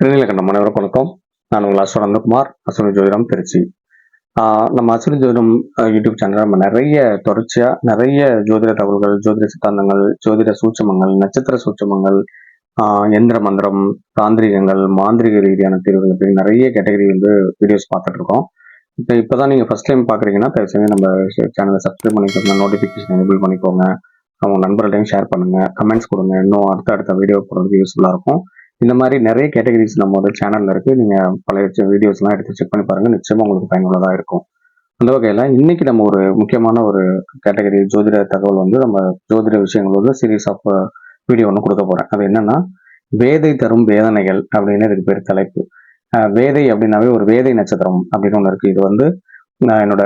திருநீலகண்டம் அனைவருக்கும் வணக்கம். நான் உங்கள் அஸ்வன் அனந்தகுமார் அஸ்வினி ஜோதிடம் திருச்சி. ஆஹ் நம்ம அஸ்வினி ஜோதிடம் யூடியூப் சேனல் நம்ம நிறைய தொடர்ச்சியா நிறைய ஜோதிட தகவல்கள் ஜோதிட சித்தாந்தங்கள் ஜோதிட சூட்சமங்கள் நட்சத்திர சூட்சமங்கள் எந்திர மந்திரம் தாந்திரிகங்கள் மாந்திரிக ரீதியான தீர்வுகள் அப்படின்னு நிறைய கேட்டகரி வந்து வீடியோஸ் பார்த்துட்டு இருக்கோம். இப்போ இப்போதான் நீங்க ஃபர்ஸ்ட் டைம் பாக்குறீங்கன்னா தயவுசெய்து நம்ம சேனலை சப்ஸ்கிரைப் பண்ணிக்கோங்க நோட்டிஃபிகேஷன் எனேபிள் பண்ணிக்கோங்க. அவங்க நண்பர்களையும் ஷேர் பண்ணுங்க கமெண்ட்ஸ் கொடுங்க. இன்னும் அடுத்த அடுத்த வீடியோ போடுறதுக்கு யூஸ்ஃபுல்லா இருக்கும். இந்த மாதிரி நிறைய கேட்டகரிஸ் நம்ம சேனல்ல இருக்கு. நீங்க பழைய வீடியோஸ்லாம் எடுத்து செக் பண்ணி பாருங்க. நிச்சயமா உங்களுக்கு பயனுள்ளதா இருக்கும். அந்த வகையில இன்னைக்கு நம்ம ஒரு முக்கியமான ஒரு கேட்டகரி ஜோதிட தகவல் வந்து நம்ம ஜோதிட விஷயங்கள் வந்து சீரீஸ் ஆஃப் வீடியோ ஒன்று கொடுக்க போறேன். அது என்னன்னா வேதை தரும் வேதனைகள் அப்படின்னு இதுக்கு பேர் தலைப்பு. வேதை அப்படின்னாவே ஒரு வேதை நட்சத்திரம் அப்படின்னு ஒன்று இருக்கு. இது வந்து நான் என்னோட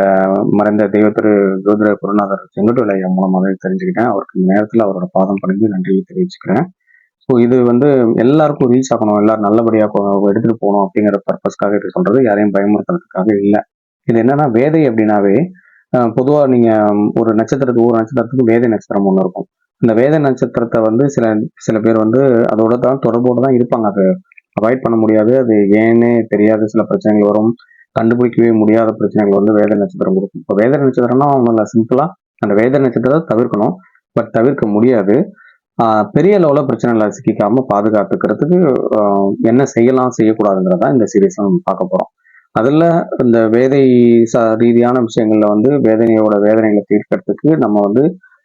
மறைந்த தெய்வ திரு ஜோதிட குருநாதர் செங்கட்டு ஐயா மூலமாக தெரிஞ்சுக்கிட்டேன். அவருக்கு இந்த நேரத்தில் அவரோட பாதம் பணிந்து நன்றியை தெரிவிச்சுக்கிறேன். ஸோ இது வந்து எல்லாருக்கும் ரீச் ஆகணும். எல்லாரும் நல்லபடியாக எடுத்துகிட்டு போகணும் அப்படிங்கிற பர்பஸ்க்காக இது சொல்றது. யாரையும் பயமுறுத்துறதுக்காக இல்லை. இது என்னன்னா வேதை அப்படின்னாவே பொதுவாக நீங்கள் ஒரு நட்சத்திரத்துக்கு ஒரு நட்சத்திரத்துக்கு வேதை நட்சத்திரம் ஒன்று இருக்கும். இந்த வேத நட்சத்திரத்தை வந்து சில சில பேர் வந்து அதோட தான் தொடர்போடு தான் இருப்பாங்க. அது அவாய்ட் பண்ண முடியாது. அது ஏன்னே தெரியாத சில பிரச்சனைகள் வரும். கண்டுபிடிக்கவே முடியாத பிரச்சனைகள் வந்து வேத நட்சத்திரம் கொடுக்கும். இப்போ வேத நட்சத்திரம்னா ஒன்றும் சிம்பிளாக அந்த வேத நட்சத்திரத்தை தவிர்க்கணும். பட் தவிர்க்க முடியாது. பெரிய லெவலில் பிரச்சனைகளை சிக்கிக்காமல் பாதுகாத்துக்கிறதுக்கு என்ன செய்யலாம் செய்யக்கூடாதுங்கிறதா இந்த சீரீஸ் நம்ம பார்க்க போகிறோம் அதில் இந்த வேதை ச ரீதியான விஷயங்களில் வந்து வேதனையோட வேதனைகளை தீர்க்கறதுக்கு நம்ம வந்து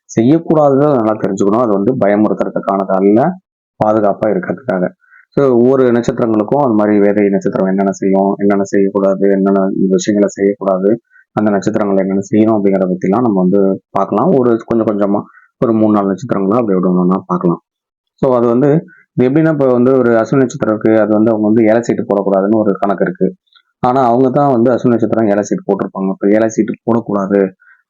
செய்யக்கூடாததை நல்லா தெரிஞ்சுக்கணும். அது வந்து பயமுறுத்துறதுக்கானது அல்ல பாதுகாப்பாக இருக்கிறதுக்காக. ஸோ ஒவ்வொரு நட்சத்திரங்களுக்கும் அது மாதிரி வேதை நட்சத்திரம் என்னென்ன செய்யும் என்னென்ன செய்யக்கூடாது என்னென்ன விஷயங்களை செய்யக்கூடாது அந்த நட்சத்திரங்கள் என்னென்ன செய்யணும் அப்படிங்கிறத பற்றிலாம் நம்ம வந்து பார்க்கலாம். ஒரு கொஞ்சம் கொஞ்சமாக ஒரு மூணு நாலு நட்சத்திரங்களா அப்படி விடணும்னா பார்க்கலாம். ஸோ அது வந்து இது எப்படின்னா இப்போ வந்து ஒரு அஸ்வினி நட்சத்திரம் இருக்கு. அது வந்து அவங்க வந்து ஏழை சீட்டு போடக்கூடாதுன்னு ஒரு கணக்கு இருக்கு. ஆனால் அவங்க தான் வந்து அஸ்வினி நட்சத்திரம் ஏழை சீட்டு போட்டிருப்பாங்க. இப்போ ஏழை சீட்டு போடக்கூடாது.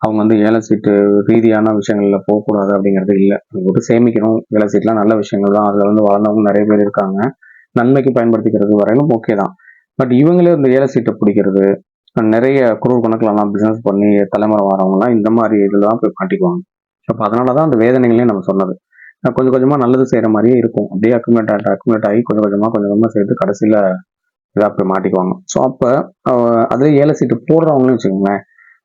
அவங்க வந்து ஏழை சீட்டு ரீதியான விஷயங்களில் போகக்கூடாது அப்படிங்கிறது இல்லை. ஒரு சேமிக்கணும். ஏழை சீட்லாம் நல்ல விஷயங்கள் தான். அதில் வந்து வளர்ந்தவங்க நிறைய பேர் இருக்காங்க. நன்மைக்கு பயன்படுத்திக்கிறது வரையிலும் ஓகே தான். பட் இவங்களே இந்த ஏழை சீட்டை பிடிக்கிறது நிறைய குரூர் கணக்கிலலாம் பிஸ்னஸ் பண்ணி தலைமுறை வரவங்கலாம் இந்த மாதிரி இதில் தான் போய் மாட்டிக்குவாங்க அப்போ அதனால தான் அந்த வேதனைகளையும் நம்ம சொன்னது. கொஞ்சம் கொஞ்சமாக நல்லது செய்கிற மாதிரியே இருக்கும். அப்படியே அக்குமுலேட் ஆகி அக்குமுலேட் ஆகி கொஞ்சம் கொஞ்சமாக கொஞ்சம் கொஞ்சமாக சேர்த்து கடைசியில் இதாக போய் மாட்டிக்குவாங்க. ஸோ அப்போ அதே ஏழை சீட்டு போடுறவங்களும் வச்சுக்கோங்களேன்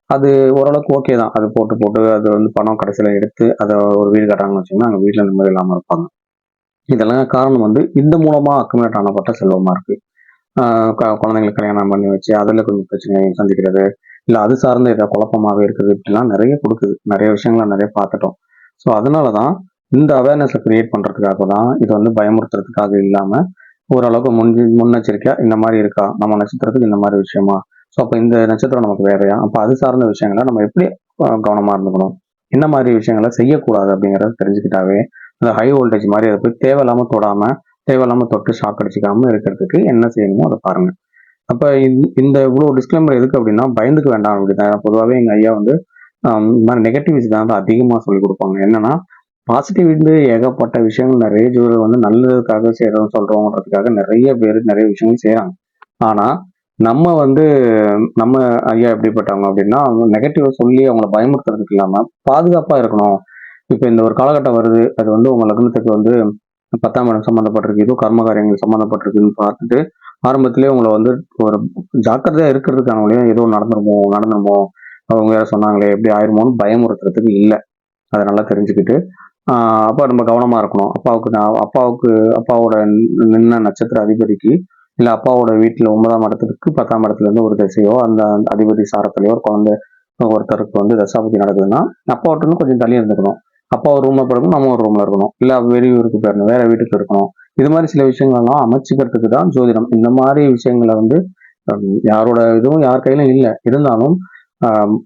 அது ஓரளவுக்கு ஓகே தான். அது போட்டு போட்டு அது வந்து பணம் கடைசியில் எடுத்து அதை ஒரு வீடு கட்டுறாங்கன்னு வச்சுக்கோங்க அங்கே வீட்டில் நிம்மதி இல்லாமல் இருப்பாங்க. இதெல்லாம் காரணம் வந்து இந்த மூலமாக அக்குமுலேட் ஆனப்பட்ட செல்வமாக இருக்குது குழந்தைங்களுக்கு கல்யாணம் பண்ணி வச்சு அதில் கொஞ்சம் பிரச்சனை சந்திக்கிறது இல்லை அது சார்ந்த இதை குழப்பமாவே இருக்குது இப்படிலாம் நிறைய கொடுக்குது. நிறைய விஷயங்களை நிறைய பார்த்துட்டோம். ஸோ அதனால தான் இந்த அவேர்னஸை கிரியேட் பண்ணுறதுக்காக தான் இது வந்து பயமுறுத்துறதுக்காக இல்லாமல் ஓரளவுக்கு முன் முன்னெச்சரிக்கையாக இந்த மாதிரி இருக்கா? நம்ம நட்சத்திரத்துக்கு இந்த மாதிரி விஷயமா? ஸோ அப்போ இந்த நட்சத்திரம் நமக்கு வேறையா? அப்போ அது சார்ந்த விஷயங்களை நம்ம எப்படி கவனமாக இருந்துக்கணும்? என்ன மாதிரி விஷயங்களை செய்யக்கூடாது அப்படிங்கிறத தெரிஞ்சுக்கிட்டாவே அந்த ஹை வோல்டேஜ் மாதிரி அதை போய் தேவையில்லாமல் தொடாமல் தேவையில்லாமல் தொட்டு ஷாக் அடிச்சிக்காமல் இருக்கிறதுக்கு என்ன செய்யணுமோ அதை பாருங்கள் அப்ப இந்த- இந்த டிஸ்க்ளைமர் எதுக்கு அப்படின்னா பயந்துக்க வேண்டாம் அப்படிதான். பொதுவாகவே எங்கள் ஐயா வந்து இந்த மாதிரி நெகட்டிவிஸ் தான் வந்து அதிகமா சொல்லி கொடுப்பாங்க. என்னன்னா பாசிட்டிவ் வந்து ஏகப்பட்ட விஷயங்கள் நிறைய ஜோதிடர் வந்து நல்லதுக்காக செய்யறோம் சொல்றோங்கிறதுக்காக நிறைய பேர் நிறைய விஷயங்கள் செய்யறாங்க ஆனா நம்ம வந்து நம்ம ஐயா எப்படிப்பட்டவங்க அப்படின்னா அவங்க நெகட்டிவாக சொல்லி அவங்கள பயமுறுத்துறதுக்கு இல்லாம பாதுகாப்பா இருக்கணும். இப்போ இந்த ஒரு காலகட்டம் வருது. அது வந்து உங்கள் லக்னத்துக்கு வந்து பத்தாம் இடம் சம்மந்தப்பட்டிருக்கு ஏதோ கர்ம காரியங்கள் சம்மந்தப்பட்டிருக்குன்னு பார்த்துட்டு ஆரம்பத்திலேயே உங்களை வந்து ஒரு ஜாக்கிரதையாக இருக்கிறதுக்கான வழியும் ஏதோ நடந்துருமோ நடந்துருமோ அவங்க வேற சொன்னாங்களே எப்படி ஆயிருமோன்னு பயமுறுத்துறதுக்கு இல்லை. அதை நல்லா தெரிஞ்சுக்கிட்டு அப்பா நம்ம கவனமாக இருக்கணும். அப்பாவுக்கு நான் அப்பாவுக்கு அப்பாவோட நின்ன நட்சத்திர அதிபதிக்கு இல்லை அப்பாவோட வீட்டில் ஒன்பதாம் இடத்துக்கு பத்தாம் இடத்துலேருந்து ஒரு திசையோ அந்த அதிபதி சாரத்திலேயோ ஒரு குழந்தை ஒருத்தருக்கு வந்து தசாபதி நடக்குதுன்னா அப்பாவோட கொஞ்சம் தள்ளி இருந்துக்கணும். அப்பா ஒரு ரூமில் படுக்கணும் நம்ம ஒரு ரூமில் இருக்கணும். இல்லை வெளியூருக்கு போயிடணும் வேற வீட்டுக்கு இருக்கணும். இது மாதிரி சில விஷயங்கள்லாம் அமைச்சுக்கிறதுக்கு தான் ஜோதிடம். இந்த மாதிரி விஷயங்களை வந்து யாரோட இதுவும் யார் கையிலும் இல்லை. இருந்தாலும்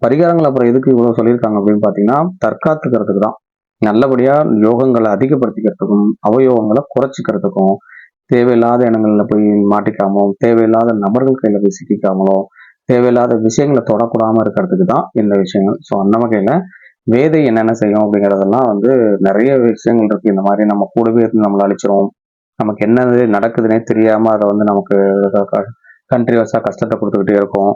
பரிகாரங்கள் அப்புறம் எதுக்கு இவ்வளோ சொல்லியிருக்காங்க அப்படின்னு பார்த்தீங்கன்னா தற்காத்துக்கிறதுக்கு தான். நல்லபடியாக யோகங்களை அதிகப்படுத்திக்கிறதுக்கும் அவயோகங்களை குறைச்சிக்கிறதுக்கும் தேவையில்லாத இடங்களில் போய் மாட்டிக்காமோ தேவையில்லாத நபர்கள் கையில் போய் சிக்கிக்காமலோ தேவையில்லாத விஷயங்களை தொடக்கூடாமல் இருக்கிறதுக்கு தான் இந்த விஷயங்கள். ஸோ அந்த வகையில் வேதை என்னென்ன செய்யும் அப்படிங்கிறதெல்லாம் வந்து நிறைய விஷயங்கள் இருக்குது இந்த மாதிரி நம்ம கூடவே இருந்து நம்மளை அழிச்சிரும். நமக்கு என்னது நடக்குதுன்னே தெரியாம அதை வந்து நமக்கு கண்டினியூஸா கஷ்டத்தை கொடுத்துக்கிட்டே இருக்கும்.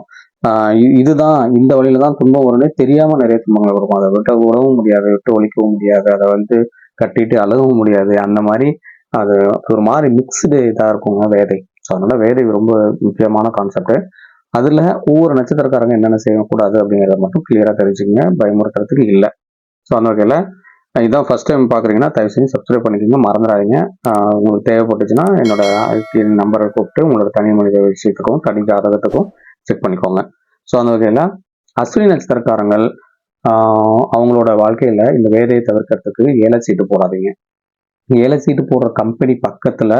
இதுதான் இந்த வழியில தான் துன்பம் வரும்னே தெரியாம நிறைய துன்பங்கள் வரும் அதை விட்டு உறவும் முடியாது விட்டு ஒழிக்கவும் முடியாது. அதை வந்து கட்டிட்டு அழகவும் முடியாது. அந்த மாதிரி அது ஒரு மாதிரி மிக்ஸ்டு இதாக இருக்குங்க வேதை. ஸோ அதனால வேதை ரொம்ப முக்கியமான கான்செப்ட் அதில் ஒவ்வொரு நட்சத்திரக்காரங்க என்னென்ன செய்யக்கூடாது அப்படிங்கிறத மட்டும் கிளியராக தெரிஞ்சுக்கங்க. பயமுறுத்துறதுக்கு இல்லை. ஸோ அந்த வகையில் இதான் ஃபர்ஸ்ட் டைம் பார்க்குறீங்கன்னா தயவு செஞ்சு சப்ஸ்கிரைப் பண்ணிக்கோங்க மறந்துடாதீங்க. உங்களுக்கு தேவைப்பட்டுச்சுன்னா என்னோட நம்பரை கூப்பிட்டு உங்களோட தனி மனித விஷயத்துக்கும் தனி ஜாதகத்துக்கும் செக் பண்ணிக்கோங்க. ஸோ அந்த வகையில் அஸ்வினி நட்சத்திரக்காரங்கள் அவங்களோட வாழ்க்கையில் இந்த வேதையை தவிர்க்கிறதுக்கு ஏழை சீட்டு போடாதீங்க. ஏழை சீட்டு போடுற கம்பெனி பக்கத்தில்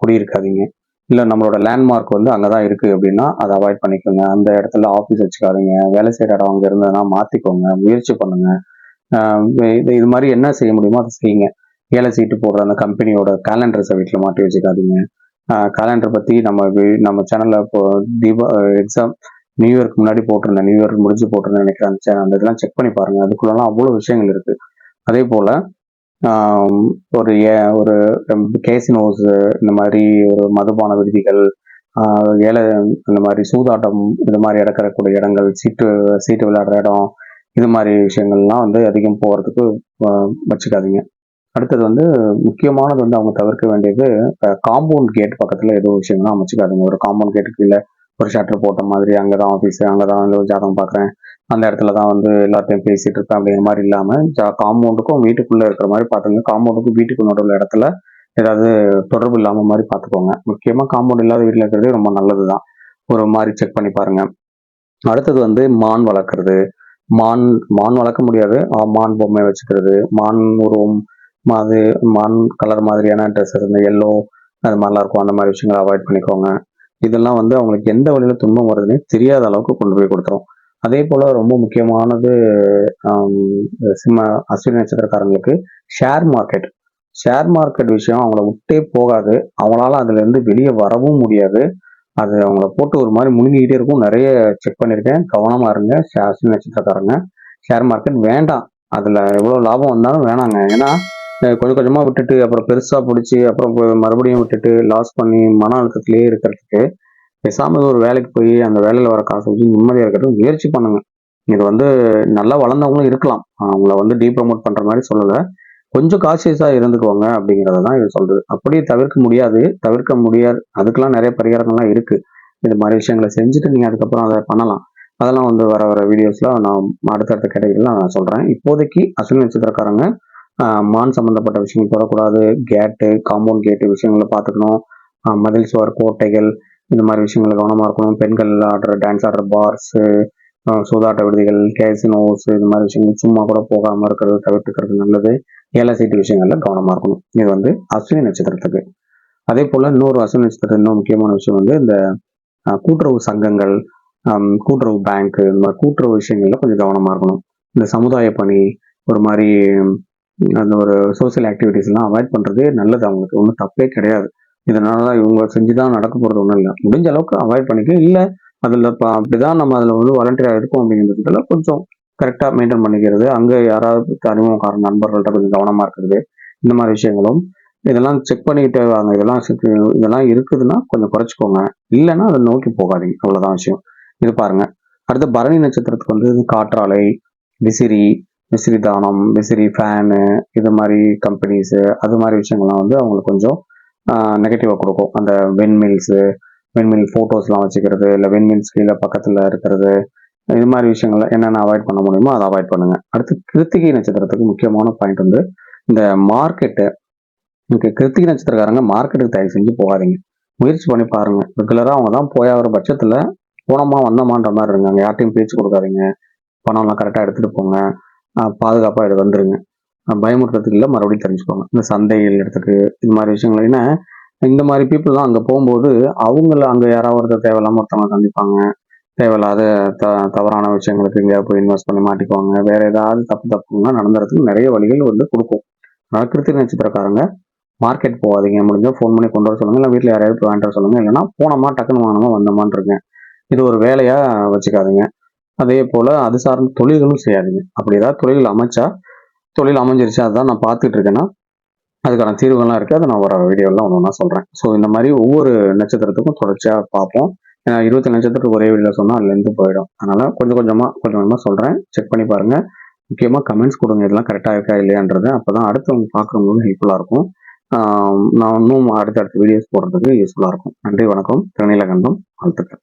குடியிருக்காதீங்க. இல்லை நம்மளோட லேண்ட்மார்க் வந்து அங்கே தான் இருக்குது அப்படின்னா அதை அவாய்ட் பண்ணிக்கோங்க. அந்த இடத்துல ஆஃபீஸ் வச்சுக்காதீங்க. வேலை செய்கிற இடம் அங்கே இருந்ததுன்னா மாற்றிக்கோங்க முயற்சி பண்ணுங்கள் இது இது மாதிரி என்ன செய்ய முடியுமோ அதை செய்யுங்க. ஏழை சீட்டு போடுற அந்த கம்பெனியோட கேலண்டர்ஸை வீட்டில் மாட்டி வச்சுக்காதீங்க. கேலண்டர் பற்றி நம்ம நம்ம சேனலில் இப்போ தீபா எக்ஸாம் நியூ இயர்க்கு முன்னாடி போட்டிருந்தேன் நியூ இயர் முடிஞ்சு போட்டிருந்தேன் நினைக்கிறேன் அந்த அந்த இதெல்லாம் செக் பண்ணி பாருங்கள் அதுக்குள்ளலாம் அவ்வளோ விஷயங்கள் இருக்குது அதே போல் ஒரு ஏ- ஒரு கேசினோஸ் இந்த மாதிரி ஒரு மதுபான விடுதிகள் ஏழை இந்த மாதிரி சூதாட்டம் இந்த மாதிரி இடக்கிறக்கூடிய இடங்கள் சீட்டு சீட்டு விளையாடுற இடம் இது மாதிரி விஷயங்கள்லாம் வந்து அதிகம் போகிறதுக்கு வச்சுக்காதீங்க. அடுத்தது வந்து முக்கியமானது வந்து அவங்க தவிர்க்க வேண்டியது காம்பவுண்ட் கேட் பக்கத்தில் எதுவும் விஷயங்கள்லாம் அமைச்சுக்காதீங்க. ஒரு காம்பவுண்ட் கேட்டுக்கு இல்லை ஒரு ஷட்டர் போட்ட மாதிரி அங்கே தான் ஆஃபீஸ் அங்கே தான் வந்து ஜாதகம் பார்க்குறேன் அந்த இடத்துல தான் வந்து எல்லாத்தையும் பேசிகிட்டு இருப்பேன் அப்படிங்கிற மாதிரி இல்லாமல் ஜா காம்பவுண்டுக்கும் வீட்டுக்குள்ளே இருக்கிற மாதிரி பார்த்துங்க காம்பவுண்டுக்கும் வீட்டுக்கு நடுவில் இடத்துல ஏதாவது தொடர்பு இல்லாமல் மாதிரி பார்த்துக்கோங்க முக்கியமாக காம்பவுண்ட் இல்லாத வீட்டில் இருக்கிறது ரொம்ப நல்லது தான் ஒரு மாதிரி செக் பண்ணி பாருங்க. அடுத்தது வந்து மான் வளர்க்குறது. மான் மான் வளர்க்க முடியாது. மான் பொம்மை வச்சுக்கிறது. மான் உருவம் அது மான் கலர் மாதிரியான ட்ரெஸ்ஸஸ் இந்த எல்லோ அது மாதிரிலாம் இருக்கும். அந்த மாதிரி விஷயங்களை அவாய்ட் பண்ணிக்கோங்க. இதெல்லாம் வந்து அவங்களுக்கு எந்த வழியில் துன்பம் வருதுன்னே தெரியாத அளவுக்கு கொண்டு போய் கொடுத்துரும். அதே போல் ரொம்ப முக்கியமானது சிம்ம அஸ்வினி நட்சத்திரக்காரங்களுக்கு ஷேர் மார்க்கெட் ஷேர் மார்க்கெட் விஷயம் அவங்கள விட்டே போகாது. அவங்களால அதுலேருந்து வெளியே வரவும் முடியாது. அது அவங்கள போட்டு ஒரு மாதிரி முழுங்கிக்கிட்டே இருக்கும். நிறைய செக் பண்ணியிருக்கேன். கவனமாக இருங்க. ஷே- நட்சத்திரக்காரங்க ஷேர் மார்க்கெட் வேண்டாம். அதில் எவ்வளோ லாபம் வந்தாலும் வேணாங்க. ஏன்னா கொஞ்சம் கொஞ்சமாக விட்டுட்டு அப்புறம் பெருசாக பிடிச்சி அப்புறம் மறுபடியும் விட்டுட்டு லாஸ் பண்ணி மன அழுத்தத்திலேயே இருக்கிறதுக்கு பேசாமல் ஒரு வேலைக்கு போய் அந்த வேலையில் வர காசு வச்சு நிம்மதியாக இருக்கிறது முயற்சி பண்ணுங்க. இது வந்து நல்லா வளர்ந்தவங்களும் இருக்கலாம். அவங்கள வந்து டீ ப்ரமோட் பண்ணுற மாதிரி சொல்லலை. கொஞ்சம் காசியஸா இருந்துக்கோங்க அப்படிங்கிறத தான் இது சொல்கிறது அப்படியே தவிர்க்க முடியாது. தவிர்க்க முடியாது. அதுக்கெல்லாம் நிறைய பரிகாரங்கள்லாம் இருக்குது இது மாதிரி விஷயங்களை செஞ்சுட்டு நீங்கள் அதுக்கப்புறம் அதை பண்ணலாம். அதெல்லாம் வந்து வர வர வீடியோஸ்லாம் நான் அடுத்தடுத்த கேட்டகரியில நான் சொல்கிறேன் இப்போதைக்கு அஸ்வினி நட்சத்திரக்காரங்க மான் சம்மந்தப்பட்ட விஷயங்கள் தொடக்கூடாது. கேட்டு காம்பவுண்ட் கேட்டு விஷயங்களை பார்த்துக்கணும். மதில் சுவர் கோட்டைகள் இந்த மாதிரி விஷயங்கள் கவனமாக இருக்கணும். பெண்கள் ஆடுற டான்ஸ் ஆடுற பார்ஸு சூதாட்ட விடுதிகள் கேசினோஸ் இது மாதிரி விஷயங்கள் சும்மா கூட போகாம இருக்கிறது தவிர்த்துக்கிறது நல்லது. ஏழை சீட்டு விஷயங்கள்ல கவனமா இருக்கணும். இது வந்து அஸ்வினி நட்சத்திரத்துக்கு. அதே போல இன்னொரு அஸ்வினி நட்சத்திரத்துக்கு இன்னும் முக்கியமான விஷயம் வந்து இந்த கூட்டுறவு சங்கங்கள் கூட்டுறவு பேங்க் இந்த மாதிரி கூட்டுறவு விஷயங்கள்ல கொஞ்சம் கவனமா இருக்கணும். இந்த சமுதாய பணி ஒரு மாதிரி அந்த ஒரு சோசியல் ஆக்டிவிட்டிஸ் எல்லாம் அவாய்ட் பண்றதே நல்லது அவங்களுக்கு. ஒன்றும் தப்பே கிடையாது. இதனால இவங்க செஞ்சுதான் நடக்க போறது ஒன்றும் இல்லை. முடிஞ்ச அளவுக்கு அவாய்ட் பண்ணிக்க இல்லை அதில் இப்போ அப்படி அப்படிதான் நம்ம அதில் வந்து வாலண்டியராக இருக்கோம் அப்படிங்கிறதுல கொஞ்சம் கரெக்டாக மெயின்டைன் பண்ணிக்கிறது. அங்கே யாராவது அறிமுகக்கார நண்பர்கள்ட்ட கொஞ்சம் கவனமாக இருக்கிறது. இந்த மாதிரி விஷயங்களும். இதெல்லாம் செக் பண்ணிக்கிட்டே வாங்க. இதெல்லாம் இதெல்லாம் இருக்குதுன்னா கொஞ்சம் குறைச்சிக்கோங்க. இல்லைன்னா அதை நோக்கி போகாதீங்க. அவ்வளோதான் விஷயம். இது பாருங்க. அடுத்து பரணி நட்சத்திரத்துக்கு வந்து காற்றாலை விசிறி விசிறி தானம் விசிறி ஃபேனு இது மாதிரி கம்பெனிஸு அது மாதிரி விஷயங்கள்லாம் வந்து அவங்களுக்கு கொஞ்சம் நெகட்டிவாக கொடுக்கும். அந்த வெண்மில்ஸு விண்மீன் ஃபோட்டோஸ்லாம் வச்சுக்கிறது இல்லை விண்மீன் கீழே பக்கத்தில் இருக்கிறது இது மாதிரி விஷயங்கள்ல என்னென்ன அவாய்ட் பண்ண முடியுமோ அதை அவாய்ட் பண்ணுங்க. அடுத்து கிருத்திகை நட்சத்திரத்துக்கு முக்கியமான பாயிண்ட் வந்து இந்த மார்க்கெட்டு இங்கே கிருத்திகை நட்சத்திரக்காரங்க மார்க்கெட்டுக்கு தயவு செஞ்சு போகாதீங்க. முயற்சி பண்ணி பாருங்கள் ரெகுலராக அவங்க தான் போயாகிற பட்சத்தில் போனோமா வந்தோமான்ற மாதிரி இருங்க. அங்கே யார்ட்டையும் பேச்சு கொடுக்காதீங்க. பணம்லாம் கரெக்டாக எடுத்துகிட்டு போங்க. பாதுகாப்பாக இது வந்துருங்க. பயமுறுத்துறதுக்கு இல்லை மறுபடியும் தெரிஞ்சுக்கோங்க. இந்த சந்தைகள் இடத்துக்கு இது மாதிரி விஷயங்கள். ஏன்னா இந்த மாதிரி பீப்புள்லாம் அங்கே போகும்போது அவங்கள அங்கே யாராவது ஒருத்தர் தேவையில்லாம ஒருத்தவங்க சந்திப்பாங்க. தேவையில்லாத த தவறான விஷயங்களுக்கு எங்கேயாவது போய் இன்வெஸ்ட் பண்ணி மாட்டிக்குவாங்க. வேறு ஏதாவது தப்பு தப்புலாம் நடந்துறதுக்கு நிறைய வழிகள் வந்து கொடுக்கும். அதனால் கிருத்திக நட்சத்திரக்காரங்க மார்க்கெட் போகாதீங்க. முடிஞ்சால் ஃபோன் பண்ணி கொண்டு வர சொல்லுங்கள் இல்லை வீட்டில் யாரையாவது போய் வாங்கிட்டு வர சொல்லுங்க. இல்லைன்னா போனோமா டக்குன்னு வாங்கினோமா வந்தோமான்னு இது ஒரு வேலையாக வச்சுக்காதீங்க. அதே போல் அது சார்ந்த தொழில்களும் செய்யாதீங்க. அப்படி ஏதாவது தொழில் அமைச்சா தொழில் அமைஞ்சிருச்சு அதுதான் நான் பார்த்துட்டு இருக்கேன்னா அதுக்கான தீர்வுகள்லாம் இருக்குது அதை நான் வர வீடியோலாம் ஒன்று ஒன்றா சொல்கிறேன் ஸோ இந்த மாதிரி ஒவ்வொரு நட்சத்திரத்துக்கும் தொடர்ச்சியாக பார்ப்போம். ஏன்னா இருபத்தி நட்சத்திரத்துக்கு ஒரே வீடியோ சொன்னால் அதுலேருந்து போயிடும். அதனால் கொஞ்சம் கொஞ்சமாக கொஞ்சம் கொஞ்சமாக சொல்கிறேன் செக் பண்ணி பாருங்க. முக்கியமாக கமெண்ட்ஸ் கொடுங்க. இதெல்லாம் கரெக்டாக இருக்கா இல்லையான்றது. அப்போ தான் அடுத்தவங்க பார்க்குறவங்களுக்கு ஹெல்ப்ஃபுல்லாக இருக்கும். நான் இன்னும் அடுத்தடுத்த வீடியோஸ் போடுறதுக்கு யூஸ்ஃபுல்லாக இருக்கும். நன்றி வணக்கம். திருநீலகண்டம் வாழ்த்துக்கள்.